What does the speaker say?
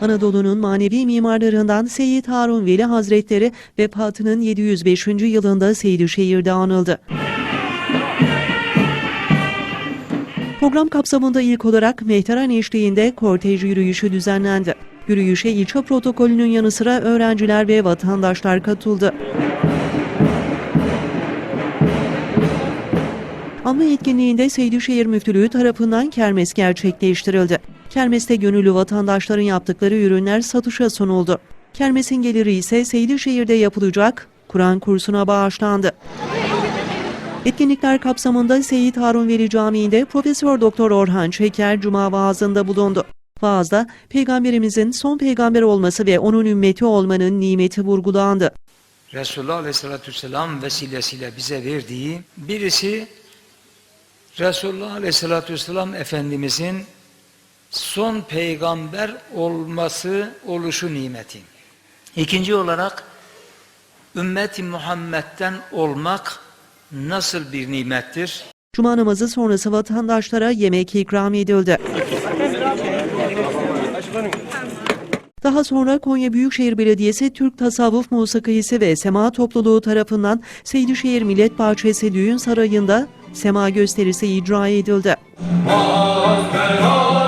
Anadolu'nun manevi mimarlarından Seyyid Harun Veli Hazretleri vefatının 705. yılında Seydişehir'de anıldı. Program kapsamında ilk olarak Mehteran eşliğinde kortej yürüyüşü düzenlendi. Yürüyüşe ilçe protokolünün yanı sıra öğrenciler ve vatandaşlar katıldı. Anma etkinliğinde Seydişehir Müftülüğü tarafından kermes gerçekleştirildi. Kermeste gönüllü vatandaşların yaptıkları ürünler satışa sunuldu. Kermesin geliri ise Seydişehir'de yapılacak Kur'an kursuna bağışlandı. Etkinlikler kapsamında Seyit Harun Veli Camii'nde Profesör Doktor Orhan Çeker Cuma vaazında bulundu. Vaazda Peygamberimizin son peygamber olması ve onun ümmeti olmanın nimeti vurgulandı. Resulullah Aleyhisselatü Vesselam vesilesiyle bize verdiği birisi Resulullah Aleyhisselatü Vesselam Efendimizin son peygamber olması, oluşu nimeti. İkinci olarak ümmeti Muhammed'den olmak nasıl bir nimettir? Cuma namazı sonrası vatandaşlara yemek ikram edildi. Daha sonra Konya Büyükşehir Belediyesi Türk Tasavvuf Musikisi ve Sema Topluluğu tarafından Seydişehir Millet Bahçesi Düğün Sarayı'nda sema gösterisi icra edildi. Beraber